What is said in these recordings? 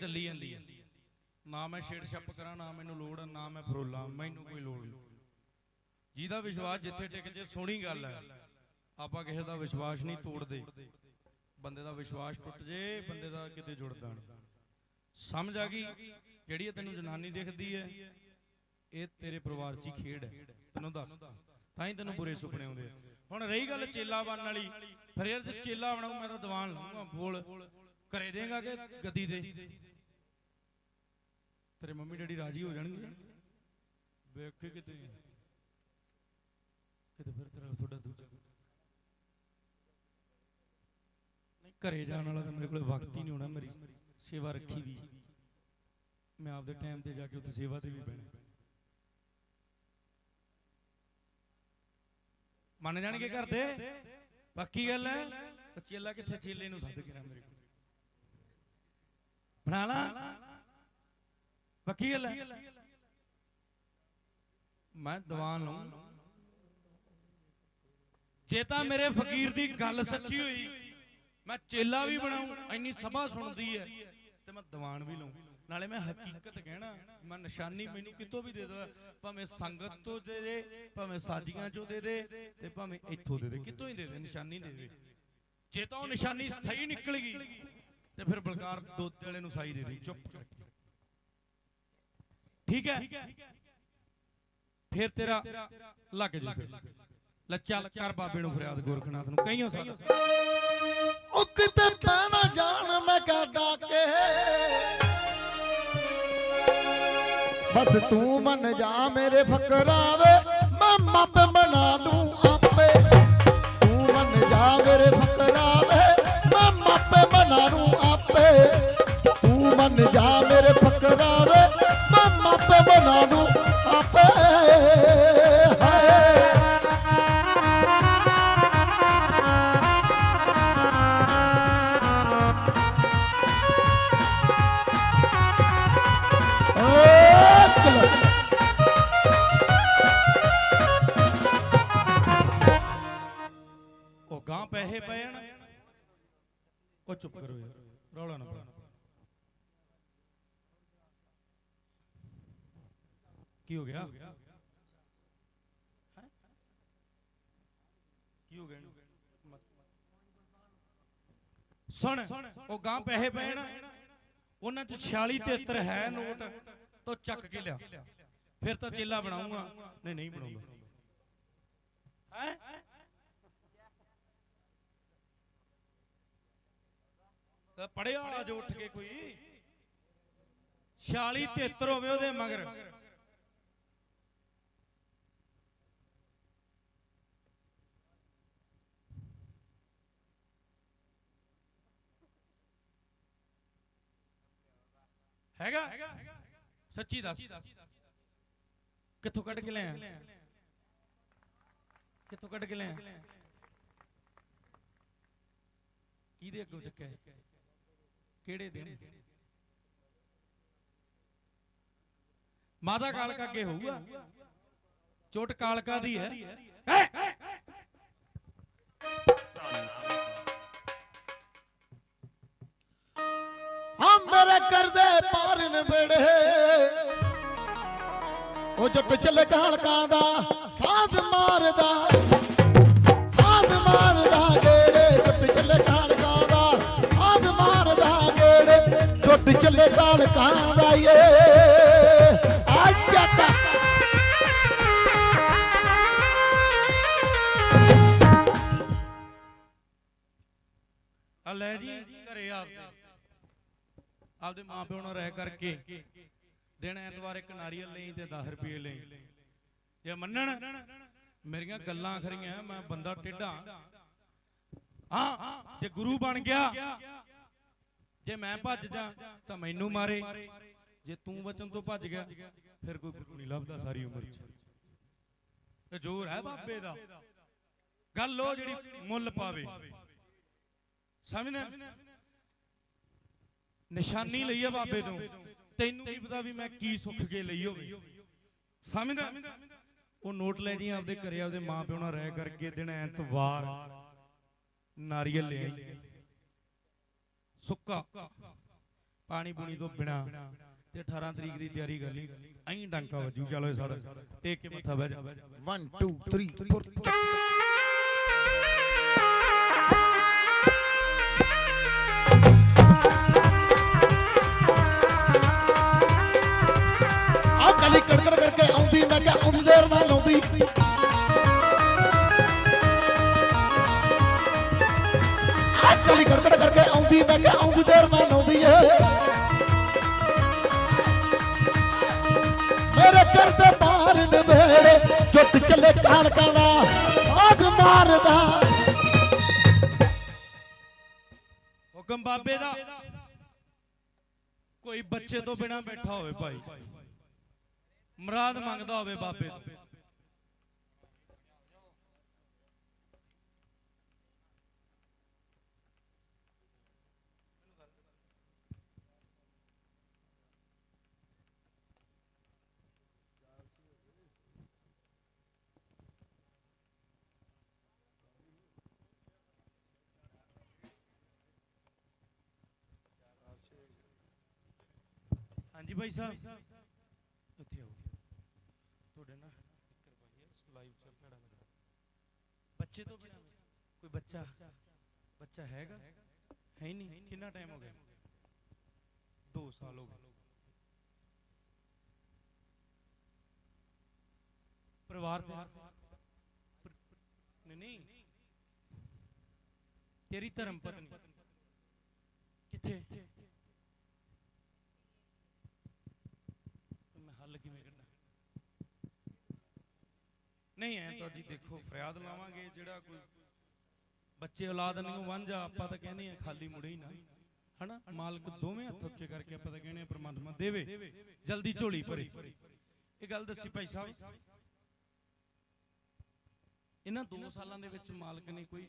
ਚੱਲੀ ਜਾਂਦੀ ਹੈ ਨਾ ਮੈਂ ਛੇੜ ਛੱਪ ਕਰਾਂ, ਨਾ ਮੈਨੂੰ ਲੋੜ ਨਾ ਮੈਂ ਫਰੋਲਾਂ, ਮੈਨੂੰ ਕੋਈ ਲੋੜ ਨਹੀਂ। ਜਿਹਦਾ ਵਿਸ਼ਵਾਸ ਜਿੱਥੇ ਟਿਕ ਜੇ, ਸੋਹਣੀ ਗੱਲ ਹੈ ਆਪਾਂ ਕਿਸੇ ਦਾ ਵਿਸ਼ਵਾਸ ਨਹੀਂ ਤੋੜਦੇ। ਬੰਦੇ ਦਾ ਵਿਸ਼ਵਾਸ ਟੁੱਟ ਜੇ, ਬੰਦੇ ਦਾ ਕਿਤੇ ਜੁੜਦਾ ਨਹੀਂ। ਸਮਝ ਆ ਗਈ? ਜਿਹੜੀ ਇਹ ਤੈਨੂੰ ਜਨਾਨੀ ਦਿਖਦੀ ਹੈ ਇਹ ਤੇਰੇ ਪਰਿਵਾਰ 'ਚ ਹੀ ਖੇਡ ਹੈ ਤੈਨੂੰ ਦੱਸ। ਤਾਂ ਹੀ ਤੈਨੂੰ ਬੁਰੇ ਸੁਪਨੇ ਆਉਂਦੇ ਹੁਣ ਰਹੀ ਗੱਲ ਚੇਲਾ ਬਣਨ ਵਾਲੀ। ਫਿਰ ਯਾਰ ਚੇਲਾ ਬਣਾਉ ਮੈਂ ਤਾਂ ਦੀਵਾਨ ਲਾਉਂਗਾ ਬੋਲ। ਘਰੇ ਦੇਗਾ ਕਿ ਗੱਦੀ ਦੇ? ਤੇਰੇ ਮੰਮੀ ਡੈਡੀ ਰਾਜੀ ਹੋ ਜਾਣਗੇ। ਵੇਖੇ ਕਿਤੇ। ਕਿਤੇ ਫਿਰ ਤੇਰਾ ਤੁਹਾਡਾ ਦੂਜਾ ਨਹੀਂ, ਘਰੇ ਜਾਣ ਵਾਲਾ ਤਾਂ ਮੇਰੇ ਕੋਲ ਵਕਤ ਹੀ ਨਹੀਂ ਹੋਣਾ, ਮੇਰੀ ਸੇਵਾ ਰੱਖੀ ਦੀ ਮੈਂ ਆਪਦੇ ਟਾਈਮ ਤੇ ਜਾ ਕੇ ਉੱਥੇ ਸੇਵਾ ਤੇ ਵੀ ਬਹਿਣਾ। ਮੰਨ ਜਾਣਗੇ ਘਰ ਦੇ? ਪੱਕੀ ਗੱਲ ਹੈ? ਚੇਲਾ ਕਿੱਥੇ? ਚੇਲੇ ਨੂੰ ਸੱਦ ਕੇ ਮੇਰੇ ਕੋਲ। ਬਣਾ ਲਾ। ਪੱਕੀ ਗੱਲ ਹੈ ਮੈਂ ਦੀਵਾਨ ਲਾਉਂ ਜੇ ਤਾਂ ਮੇਰੇ ਫਕੀਰ ਦੀ ਗੱਲ ਸੱਚੀ ਹੋਈ ਮੈਂ ਚੇਲਾ ਵੀ ਬਣਾਉਂ ਇੰਨੀ ਸਭਾ ਸੁਣਦੀ ਹੈ ਤੇ ਮੈਂ ਦੀਵਾਨ ਵੀ ਲਾਉਂ ਨਾਲੇ ਮੈਂ ਹਕੀਕਤ ਕਹਿਣਾ ਮੈਂ ਨਿਸ਼ਾਨੀ ਮੈਨੂੰ ਕਿਤੋਂ ਵੀ ਦੇ ਦੇ ਭਾਵੇਂ ਸੰਗਤ ਤੋਂ ਦੇ ਦੇ ਭਾਵੇਂ ਸਾਜੀਆਂ ਚੋਂ ਦੇ ਦੇ ਤੇ ਭਾਵੇਂ ਇੱਥੋਂ ਦੇ ਦੇ ਕਿਤੋਂ ਹੀ ਦੇ ਦੇ ਨਿਸ਼ਾਨੀ ਦੇ ਦੇ। ਜੇ ਤਾਂ ਉਹ ਨਿਸ਼ਾਨੀ ਸਹੀ ਨਿਕਲ ਗਈ ਤੇ ਫਿਰ ਬਲਕਾਰ ਦੋਤੇ ਵਾਲੇ ਨੂੰ ਸਾਈ ਦੇ ਦੇ ਚੁੱਪ ਕਰਕੇ। ਠੀਕ ਹੈ? ਫਿਰ ਤੇਰਾ ਲੱਗ ਜੂ ਲੈ ਚੱਲ ਕਰ ਬਾਬੇ ਨੂੰ ਫਰਿਆਦ ਗੋਰਖਨਾਥ ਨੂੰ। ਕਈਓ ਸਾਲ। ਉਹ ਕਿਤੇ ਪੈ ਨਾ ਜਾਣ ਮੈਂ ਕਾ। ਡਾਕੇ ਬਸ ਤੂੰ ਮੰਨ ਜਾ ਮੇਰੇ ਫਕਰਾਵੇ, ਮੈਂ ਮੱਪ ਬਣਾ ਪੈਸੇ ਪਏ ਹਨ। ਉਹ ਚੁੱਪ ਕਰੋ ਯਾਰ, ਰੌਲਾ ਨਾ ਪਾਓ। ਕੀ ਹੋ ਗਿਆ? ਕੀ ਹੋ ਗਿਆ ਸੁਣ, ਉਹ ਗਾਂ ਪੈਸੇ ਪਏ ਨਾ ਉਹਨਾਂ ਚ 46 73 ਹੈ ਨੋਟ, ਤੋਂ ਚੱਕ ਕੇ ਲਿਆ। ਫਿਰ ਤਾਂ ਚੇਲਾ ਬਣਾਉਂਗਾ ਨਹੀਂ ਨਹੀਂ ਬਣਾਉਂਗਾ ਹੈ? ਪੜਿਆ ਵਾਲਾ ਜੋ ਉੱਠ ਕੇ ਕੋਈ। 46 73 ਹੋਵੇ ਉਹਦੇ ਮਗਰ। ਹੈਗਾ? ਸੱਚੀ ਦੱਸ। ਕਿੱਥੋਂ ਕੱਢ ਕੇ ਲਿਆ ਕਿੱਥੋਂ ਕੱਢ ਕੇ ਲਿਆ ਕਿਹਦੇ ਅੱਗੋਂ ਚੱਕਿਆ ਇਹ? ਕਿਹੜੇ ਦਿਨ? ਮਾਤਾ ਕਾਲਕਾ ਅੱਗੇ ਹੋਊਗਾ। ਚੋਟ ਕਾਲਕਾ ਦੀ ਹੈ। ਹਾਂ? ਕਰਦੇ ਪਾਰਨ ਬੜੇ ਉਹ ਜੱਟ ਚੱਲੇ ਕਾਲਕਾਂ ਦਾ ਸਾਥ ਮਾਰਦਾ। ਚੱਲੇ ਕਾਲਕਾਂ ਦਾ ਏ ਆ ਚੱਕਾ ਆ ਲੈ ਜੀ, ਘਰੇ ਆਪਦੇ। ਆਪਦੇ ਮਾਪਿਓ ਨਾਲ ਰਹਿ ਕਰਕੇ, ਦਿਨ ਐਤਵਾਰ ਇੱਕ ਨਾਰੀਅਲ ਲਈ ਤੇ 10 ਰੁਪਏ ਲਈ। ਜੇ ਮੰਨਣ, ਮੇਰੀਆਂ ਗੱਲਾਂ ਖਰੀਆਂ, ਮੈਂ ਬੰਦਾ ਟੇਢਾ ਹਾਂ, ਜੇ ਗੁਰੂ ਬਣ ਗਿਆ ਜੇ ਮੈਂ ਭੱਜ ਜਾ, ਤਾਂ ਮੈਨੂੰ ਮਾਰੇ। ਜੇ ਤੂੰ ਵਚਨ ਤੋਂ ਭੱਜ ਗਿਆ, ਫਿਰ ਕੋਈ ਗੁਰੂ ਨਹੀਂ ਲੱਭਦਾ ਸਾਰੀ ਉਮਰ 'ਚ। ਤੇ ਜ਼ੋਰ ਹੈ ਬਾਬੇ ਦਾ। ਗੱਲ ਉਹ ਜਿਹੜੀ ਮੁੱਲ ਪਾਵੇ। ਸਮਝਣਾ ਨਿਸ਼ਾਨੀ ਲਈ ਆ ਬਾਬੇ ਤੋਂ। ਤੈਨੂੰ ਕੀ ਪਤਾ ਵੀ ਮੈਂ ਕੀ ਸੁੱਖ ਕੇ ਲਈ ਹੋਵੇ। ਸਮਝਦਾ ਉਹ ਨੋਟ ਲੈ ਜੀ ਆਪਦੇ ਘਰੇ ਆਪਦੇ ਮਾਂ ਪਿਓ ਨਾਲ ਰਹਿ ਕਰਕੇ ਦਿਨ ਐਤਵਾਰ ਨਾਰੀਅਲ ਲੈ ਆਈ। ਸੁੱਕਾ। ਪਾਣੀ ਪੂਣੀ ਤੋਂ ਬਿਨਾ ਤੇ 18 ਤਰੀਕ ਦੀ ਤਿਆਰੀ ਕਰ ਲਈ। ਐਂ ਡੰਕਾ ਵੱਜੂ, ਚਲੋ ਸਾਡਾ ਟੇਕ ਕੇ ਮੱਥਾ ਬਹਿ ਜਾ। 1 2 3 4 ਆ ਕਲੀ ਕੜਕੜ ਕਰਕੇ ਆਉਂਦੀ, ਮੈਂ ਕਿਹਾ ਆਉਂਦੀ ਦੇਰ ਨਾਲ ਆਉਂਦੀ। ਚੱਲੇ ਕਾਲਕਾਂ ਦਾ ਆਗ ਮਾਰਦਾ ਹੁਕਮ ਬਾਬੇ ਦਾ। ਕੋਈ ਬੱਚੇ ਤੋਂ ਬਿਨਾ ਬੈਠਾ ਹੋਵੇ ਭਾਈ। ਮਰਾਦ ਮੰਗਦਾ ਹੋਵੇ ਬਾਬੇ ਤੋਂ। ਹਾਂਜੀ ਭਾਈ ਸਾਹਿਬ। ਇੱਥੇ ਆਓ ਤੁਹਾਡੇ ਨਾਲ ਕਰਵਾਈਏ ਲਾਈਵ ਚੱਲ ਭੈੜਾ ਮੇਰਾ ਬੱਚੇ ਤੋਂ ਬਿਨਾ ਕੋਈ ਬੱਚਾ? ਬੱਚਾ ਹੈਗਾ? ਹੈ ਹੀ ਨਹੀਂ। ਕਿੰਨਾ ਟਾਈਮ ਹੋ ਗਿਆ? 2 ਸਾਲ ਹੋ ਗਏ। ਪਰਿਵਾਰ ਤੇ ਨਹੀਂ ਨਹੀਂ। ਤੇਰੀ ਧਰਮ ਪਤਨੀ ਕਿੱਥੇ ਮੈਂ ਹੱਲ ਕਿਵੇਂ ਕੱਢਾਂ ਨਹੀਂ, ਐ ਤਾਂ ਜੀ ਦੇਖੋ, ਫਰਿਆਦ ਲਾਵਾਂਗੇ ਜਿਹੜਾ ਕੋਈ ਬੱਚੇ ਔਲਾਦ ਨਹੀਂ ਵਾਂਝਾ, ਆਪਾਂ ਤਾਂ ਕਹਿੰਦੇ ਆ ਖਾਲੀ ਮੁੜੇ ਹੀ ਨਾ। ਹਨਾ? ਮਾਲਕ ਦੋਵੇਂ ਹੱਥ ਉੱਚੇ ਕਰਕੇ ਆਪਾਂ ਤਾਂ ਕਹਿੰਦੇ ਆ ਪ੍ਰਮਾਤਮਾ ਦੇਵੇ, ਜਲਦੀ ਝੋਲੀ ਭਰੇ। ਇਹ ਗੱਲ ਦੱਸੀ ਭਾਈ ਸਾਹਿਬ। ਇਹਨਾਂ 2 ਸਾਲਾਂ ਦੇ ਵਿੱਚ ਮਾਲਕ ਨੇ ਕੋਈ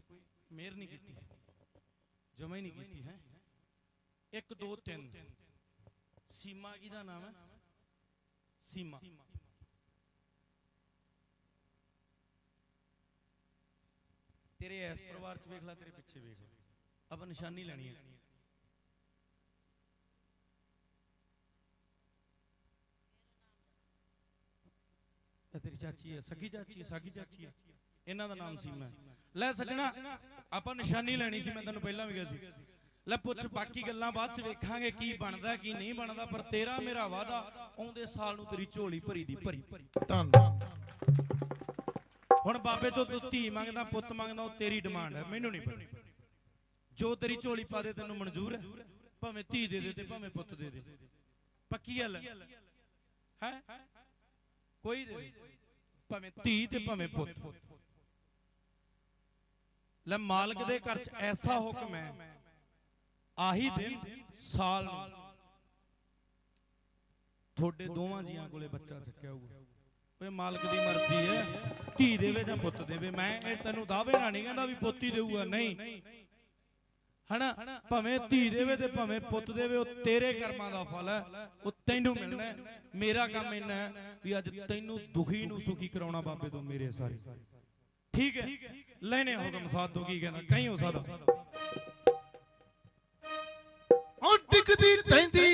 ਮਿਹਰ ਨਹੀਂ ਕੀਤੀ, ਜਮਾ ਹੀ ਨਹੀਂ ਕੀਤੀ, ਹੈ। 1 2 3 ਸੀਮਾ ਕਿਹਦਾ ਨਾਮ ਹੈ? ਸੀਮਾ ਤੇਰੇ ਇਸ ਪਰਿਵਾਰ ਚ ਵੇਖ ਲੈ, ਤੇਰੇ ਪਿੱਛੇ ਵੇਖ ਆਪਾਂ ਨਿਸ਼ਾਨੀ ਲੈਣੀ ਹੈ ਤੇਰੀ ਚਾਚੀ ਹੈ ਸਗੀ ਚਾਚੀ ਹੈ ਸਾਗੀ ਚਾਚੀ ਹੈ ਇਹਨਾਂ ਦਾ ਨਾਮ ਸੀਮਾ ਲੈ ਸੱਜਣਾ, ਆਪਾਂ ਨਿਸ਼ਾਨੀ ਲੈਣੀ ਸੀ, ਮੈਂ ਤੈਨੂੰ ਪਹਿਲਾਂ ਵੀ ਕਿਹਾ ਸੀ। ਲੈ ਪੁੱਛ ਬਾਕੀ ਗੱਲਾਂ ਬਾਅਦ ਚ ਵੇਖਾਂਗੇ ਕੀ ਬਣਦਾ ਕੀ ਨਹੀਂ ਬਣਦਾ ਪਰ ਤੇਰਾ ਮੇਰਾ ਵਾਦਾ ਆਉਂਦੇ ਸਾਲ ਨੂੰ ਤੇਰੀ ਝੋਲੀ ਭਰੀ ਦੀ ਭਰੀ। ਧੰਨ ਹੁਣ ਬਾਬੇ ਤੋਂ ਤੂੰ ਧੀ ਮੰਗਦਾ ਪੁੱਤ ਮੰਗਦਾ ਉਹ ਤੇਰੀ ਡਿਮਾਂਡ ਹੈ ਮੈਨੂੰ ਨਹੀਂ ਪਤਾ। ਜੋ ਤੇਰੀ ਝੋਲੀ ਪਾ ਦੇ ਤੈਨੂੰ ਮਨਜ਼ੂਰ ਹੈ। ਭਾਵੇਂ ਧੀ ਦੇ ਦੇ ਤੇ ਭਾਵੇਂ ਪੁੱਤ ਦੇ ਦੇ। ਪੱਕੀ ਗੱਲ ਹੈ। ਹੈ? ਕੋਈ ਦੇ ਦੇ। ਭਾਵੇਂ ਧੀ ਤੇ ਭਾਵੇਂ ਪੁੱਤ। ਲੈ ਮਾਲਕ ਦੇ ਘਰ ਚ ਐਸਾ ਹੁਕਮ ਹੈ ਆਹੀ ਦਿਨ ਸਾਲ ਨੂੰ ਤੁਹਾਡੇ ਦੋਵਾਂ ਜੀਆਂ ਕੋਲੇ ਬੱਚਾ ਚੱਕਿਆ ਹੋਊਗਾ। ਓਏ ਮਾਲਕ ਦੀ ਮਰਜ਼ੀ ਹੈ ਧੀ ਦੇਵੇ ਜਾਂ ਪੁੱਤ ਦੇਵੇ ਮੈਂ ਇਹ ਤੈਨੂੰ ਦਾਅਵੇ ਨਾਲ ਨਹੀਂ ਕਹਿੰਦਾ ਵੀ ਪੁੱਤ ਹੀ ਦੇਊਗਾ ਨਹੀਂ। ਹਨਾ? ਭਾਵੇਂ ਧੀ ਦੇਵੇ ਤੇ ਭਾਵੇਂ ਪੁੱਤ ਦੇਵੇ ਉਹ ਤੇਰੇ ਕਰਮਾਂ ਦਾ ਫਲ ਹੈ। ਉਹ ਤੈਨੂੰ ਮਿਲਣਾ ਹੈ। ਮੇਰਾ ਕੰਮ ਇੰਨਾ ਹੈ ਵੀ ਅੱਜ ਤੈਨੂੰ ਦੁਖੀ ਨੂੰ ਸੁਖੀ ਕਰਾਉਣਾ ਬਾਬੇ ਤੋਂ ਮੇਰੇ ਸਾਰੇ। ਠੀਕ ਹੈ? ਲੈਨੇ ਹੁਕਮ ਸਾਧੂ ਕੀ ਕਹਿੰਦਾ? ਕਹੀਂ ਹੋ ਸਕਦਾ ਉਹ ਟਿਕਦੀ ਟੈਂਦੀ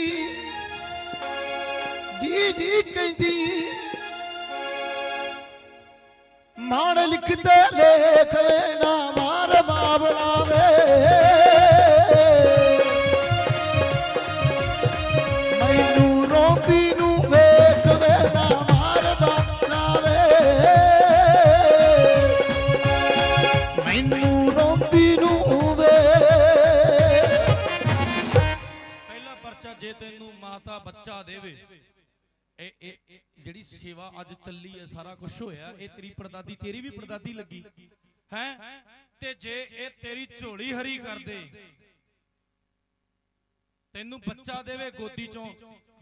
ਜੀ ਜੀ ਕਹਿੰਦੀ ਮਾਣ ਲਿਖਦੇ ਲੇਖ। ਅੱਜ ਚੱਲੀ ਹੈ, ਸਾਰਾ ਕੁਝ ਹੋਇਆ, ਇਹ ਤੇਰੀ ਪਰਦਾਦੀ, ਤੇਰੀ ਵੀ ਪਰਦਾਦੀ ਲੱਗੀ। ਹੈ? ਤੇ ਜੇ ਇਹ ਤੇਰੀ ਝੋਲੀ ਹਰੀ ਕਰ ਦੇ, ਤੈਨੂੰ ਬੱਚਾ ਦੇਵੇ ਗੋਦੀ ਚੋਂ,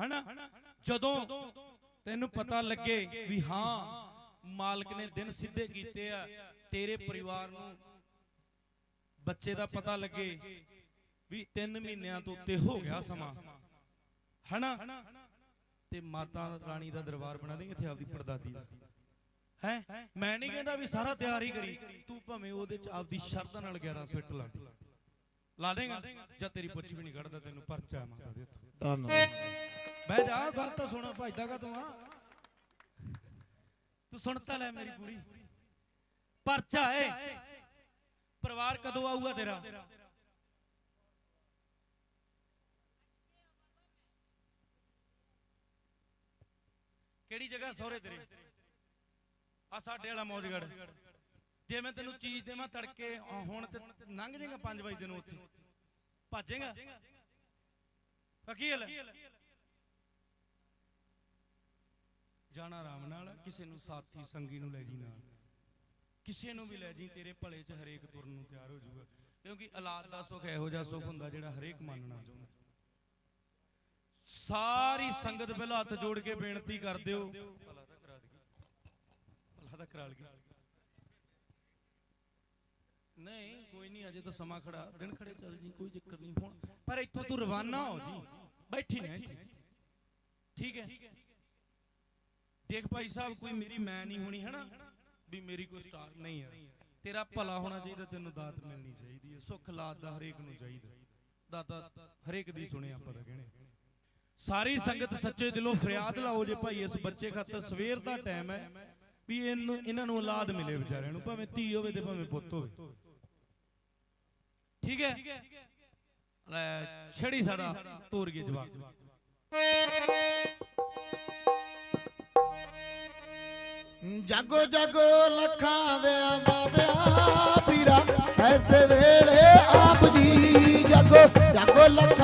ਹਨਾ? ਜਦੋਂ ਤੈਨੂੰ ਪਤਾ ਲੱਗੇ ਵੀ ਹਾਂ, ਮਾਲਕ ਨੇ ਦਿਨ ਸਿੱਧੇ ਕੀਤੇ ਆ, ਤੇਰੇ ਪਰਿਵਾਰ ਨੂੰ ਬੱਚੇ ਦਾ ਪਤਾ ਲੱਗੇ ਵੀ 3 ਮਹੀਨਿਆਂ ਤੋਂ ਉੱਤੇ ਹੋ ਗਿਆ ਸਮਾਂ, ਹਨਾ? ਤੇ ਮਾਤਾ ਰਾਣੀ ਦਾ ਦਰਬਾਰ ਬਣਾ ਦੇਂਗੇ ਇੱਥੇ ਆਪਦੀ ਪਰਦਾਦੀ ਦਾ। ਹੈ? ਮੈਂ ਨਹੀਂ ਕਹਿੰਦਾ ਵੀ ਸਾਰਾ ਤਿਆਰ ਹੀ ਕਰੀ। ਤੂੰ ਭਾਵੇਂ ਉਹਦੇ ਚ ਆਪਦੀ ਸ਼ਰਤ ਨਾਲ 11 ਸਵਿੱਟ ਲਾ ਦੇ। ਲਾ ਦੇਗਾ? ਜਾਂ ਤੇਰੀ ਪੁੱਛ ਵੀ ਨਹੀਂ ਕੱਢਦਾ ਤੈਨੂੰ ਪਰਚਾ ਹੈ ਮਾਤਾ ਦੇ ਧੰਨਵਾਦ। ਬਹਿ ਜਾ ਗੱਲ ਤਾਂ ਸੁਣ ਭਜਦਾ ਕਾ ਤੂੰ ਆ ਤੂੰ ਸੁਣ ਤਾਂ ਲੈ ਮੇਰੀ ਪੂਰੀ ਪਰਚਾ ਏ। ਪਰਿਵਾਰ ਕਦੋਂ ਆਊਗਾ ਤੇਰਾ? ਕਿਹੜੀ ਜਗ੍ਹਾ ਸਹੁਰੇ ਤੇਰੇ? ਆ ਸਾਡੇ ਵਾਲਾ ਮੌਜਗੜ ਜੇ ਮੈਂ ਤੈਨੂੰ ਚੀਜ਼ ਦੇਵਾਂ ਤੜਕੇ ਹੁਣ ਤੇ ਲੰਘ ਜਾਏਗਾ 5 ਵਜੇ ਨੂੰ ਉੱਥੇ। ਭੱਜੇਗਾ ਪੱਕੀ ਜਾਣਾ ਆਰਾਮ ਨਾਲ, ਕਿਸੇ ਨੂੰ ਸਾਥੀ ਸੰਗੀ ਨੂੰ ਲੈ ਜੀ ਨਾਲ। ਕਿਸੇ ਨੂੰ ਵੀ ਲੈ ਜੀ, ਤੇਰੇ ਭਲੇ 'ਚ ਹਰੇਕ ਤੁਰਨ ਨੂੰ ਤਿਆਰ ਹੋ ਜਾਊਗਾ। ਕਿਉਂਕਿ ਔਲਾਦ ਦਾ ਸੁੱਖ ਇਹੋ ਜਿਹਾ ਸੁੱਖ ਹੁੰਦਾ ਜਿਹੜਾ ਹਰੇਕ ਮੰਨਣਾ ਚਾਹੁੰਦਾ। ਸਾਰੀ ਸੰਗਤ ਪਹਿਲਾਂ ਹੱਥ ਜੋੜ ਕੇ ਬੇਨਤੀ ਕਰ ਦਿਓ। ਭਲਾ ਤਾਂ ਕਰਾ ਦਈਏ ਭਲਾ ਤਾਂ ਕਰਾ ਲਈਏ। ਨਹੀਂ, ਕੋਈ ਨਹੀਂ, ਅਜੇ ਤਾਂ ਸਮਾਂ ਖੜਾ। ਦਿਨ ਖੜੇ ਚੱਲ ਜੀ, ਕੋਈ ਚੱਕਰ ਨਹੀਂ। ਹੁਣ ਪਰ ਇੱਥੋਂ ਤੂੰ ਰਵਾਨਾ ਹੋ ਜੀ। ਬੈਠੀ ਨਾ ਇੱਥੇ। ਠੀਕ ਹੈ। ਦੇਖ ਭਾਈ ਸਾਹਿਬ, ਕੋਈ ਮੇਰੀ ਮੈਂ ਨਹੀਂ ਹੋਣੀ, ਹੈਨਾ? ਵੀ ਮੇਰੀ ਕੋਈ ਸਟਾਰ ਨਹੀਂ ਹੈ ਤੇਰਾ ਭਲਾ ਹੋਣਾ ਚਾਹੀਦਾ, ਤੈਨੂੰ ਦਾਤ ਮਿਲਣੀ ਚਾਹੀਦੀ ਹੈ। ਸੁੱਖ ਲਾਤ ਦਾ ਹਰੇਕ ਨੂੰ ਚਾਹੀਦਾ। ਦਾਤਾ ਹਰੇਕ ਦੀ ਸੁਣਿਆ ਆਪਾਂ ਤਾਂ ਕਹਿਣੇ ਸਾਰੀ ਸੰਗਤ ਸੱਚੇ ਦਿਲੋਂ ਫਰਿਆਦ ਲਾਓ ਜੇ ਭਾਈ ਇਸ ਬੱਚੇ ਖਾਤਰ ਸਵੇਰ ਦਾ ਟਾਈਮ ਹੈ ਵੀ ਇਹਨੂੰ ਇਹਨਾਂ ਨੂੰ ਔਲਾਦ ਮਿਲੇ ਵਿਚਾਰਿਆਂ ਨੂੰ ਭਾਵੇਂ ਧੀ ਹੋਵੇ ਤੇ ਭਾਵੇਂ ਪੁੱਤ ਹੋਵੇ। ਠੀਕ ਹੈ? ਲੈ ਛੜੀ ਸਾਡਾ ਤੋਰ ਗਿਆ ਜਵਾਬ ਜਾਗੋ ਜਾਗੋ ਲੱਖਾਂ ਦੇ ਦਾਦਿਆ ਪੀਰਾ ਐਸੇ ਵੇਲੇ ਆਪ ਜੀ ਜਾਗੋ ਜਾਗੋ ਲੱਖਾਂ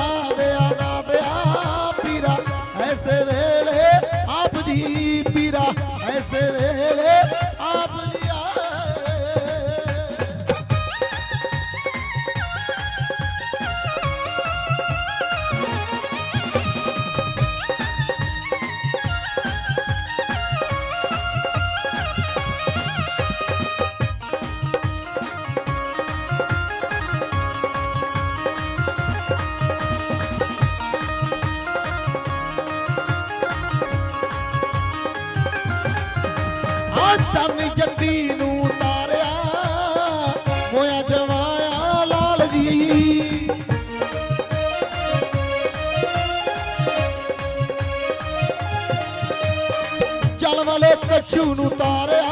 ਆ ਚੰਨ ਨੂੰ ਤਾਰਿਆ ਹੋਇਆ ਜਵਾਇਆ ਲਾਲ ਜੀ ਚਲ ਵਾਲੇ ਕਛੂ ਨੂੰ ਤਾਰਿਆ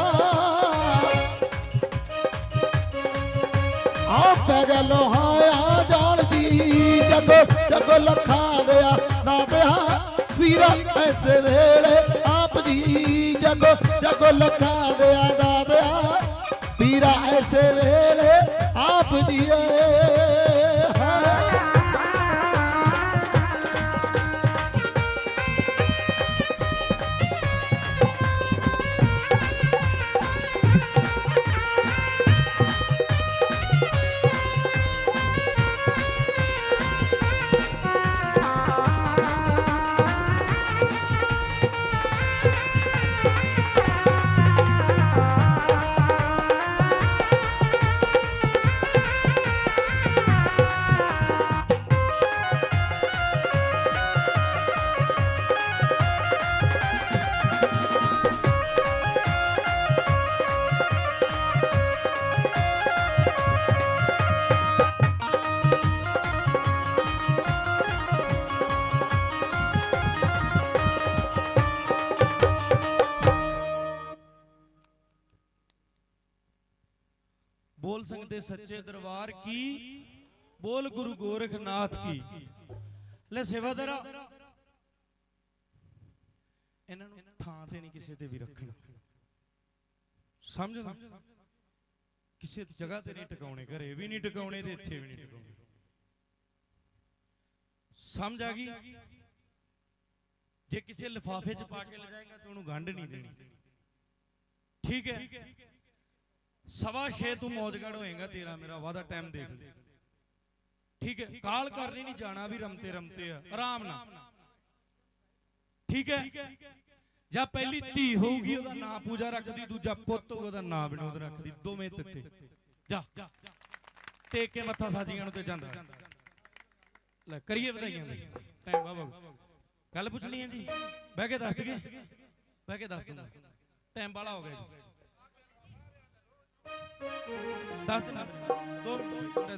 ਆ ਪੈ ਗਿਆ ਲੋਹਾਇਆ ਜਾਲ ਜੀ। ਜਗੋ ਜਗੋ ਲਖਾ ਦਿਆ ਨਾ ਦਿਆ। ਵੀਰਾ ਐਸੇ ਵੇਲੇ ਆਪ ਜੀ ਜਗੋ ਜਗੋ ਲੱਖਾਂ ਦਿਆ ਨਾ ਦਿਆ ਐਸੇ ਵੇਲੇ ਆਪ ਜੀ ਬੋਲ ਸੱਚੇ ਦਰਬਾਰ ਕੀ? ਬੋਲ ਗੁਰੂ ਗੋਰਖਨਾਥ ਕੀ? ਲੈ ਸੇਵਾਦਾਰਾ ਇਹਨਾਂ ਨੂੰ ਥਾਂ ਤੇ ਨਹੀਂ ਕਿਸੇ ਤੇ ਵੀ ਰੱਖਣਾ। ਸਮਝਦਾ? ਕਿਸੇ ਜਗ੍ਹਾ ਤੇ ਨਹੀਂ ਟਿਕਾਉਣੇ, ਘਰੇ ਵੀ ਨਹੀਂ ਟਿਕਾਉਣੇ ਤੇ ਇੱਥੇ ਵੀ ਨਹੀਂ ਟਿਕਾਉਣੇ। ਸਮਝ ਆ ਗਈ? ਜੇ ਕਿਸੇ ਲਿਫਾਫੇ 'ਚ ਪਾ ਕੇ ਲੈ ਜਾਏਗਾ ਤਾਂ ਉਹਨੂੰ ਗੰਢ ਨਹੀਂ ਦੇਣੀ। ਠੀਕ ਹੈ? ਸਵਾ 6 ਤੂੰ ਮੌਜਗੜ ਹੋਏਗਾ ਤੇਰਾ ਮੇਰਾ ਵਾਦਾ ਟਾਈਮ ਦੇਖ ਲੈ ਠੀਕ ਹੈ ਕਾਲ ਕਰਨੀ ਨਹੀਂ ਜਾਣਾ ਵੀ ਰਮਤੇ ਰਮਤੇ ਆ ਆਰਾਮ ਨਾਲ ਠੀਕ ਹੈ ਜਾਂ ਪਹਿਲੀ ਧੀ ਹੋਊਗੀ ਉਹਦਾ ਨਾਂ ਪੂਜਾ ਰੱਖਦੀ ਦੂਜਾ ਪੁੱਤ ਉਹਦਾ ਨਾਂ ਵਿਨੋਦ ਰੱਖਦੀ ਦੋਵੇਂ ਤਿੱਤੇ ਜਾ ਟੇਕ ਕੇ ਮੱਥਾ ਸਾਜੀਆਂ ਨੂੰ ਤੇ ਜਾਂਦਾ ਲੈ ਕਰੀਏ ਵਧਾਈਆਂ ਟਾਈਮ ਬਾਬਾ ਗੱਲ ਪੁੱਛਣੀ ਹੈ ਜੀ ਬਹਿ ਕੇ ਦੱਸ ਦਈਏ ਬਹਿ ਕੇ ਦੱਸ ਦੂੰਗਾ ਟਾਈਮ ਵਾਲਾ ਹੋ ਗਿਆ ਜੀ ਦੱਸ ਦਿਨ ਦੋ ਮਿੰਟ ਥੋੜੇ